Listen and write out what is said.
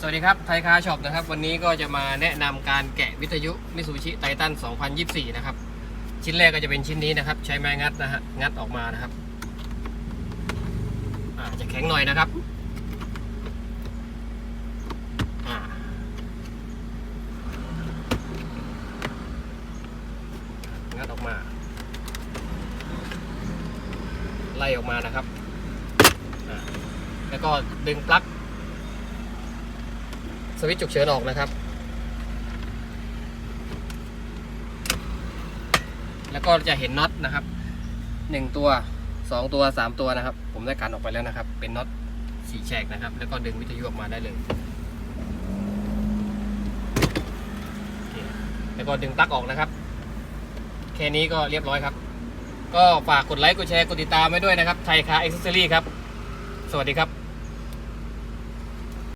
สวัสดีครับ ไทยคาช็อปนะครับ วันนี้ก็จะมาแนะนำการแกะวิทยุมิสูชิไททัน 2024 นะครับ ชิ้นแรกก็จะเป็นชิ้นนี้นะครับ ใช้ไม้งัดนะฮะ งัดออกมานะครับอาจะแข็งหน่อยนะครับงัดออกมา ไล่ออกมานะครับ แล้วก็ดึงปลั๊ก สวิตช์ฉุกเฉินออกนะครับ แล้วก็จะเห็นน็อตนะครับหนึ่งตัวสองตัวสามตัวนะครับ ผมได้การออกไปแล้วนะครับ เป็นน็อตสี่แฉกนะครับ แล้วก็ดึงวิทยุออกมาได้เลย แล้วก็ดึงปลั๊กออกนะครับ แค่นี้ก็เรียบร้อยครับ ก็ฝากกดไลค์ กดแชร์ กดติดตามไว้ด้วยนะครับ ไทยคาเอ็กซ์เซอรี่ครับ สวัสดีครับ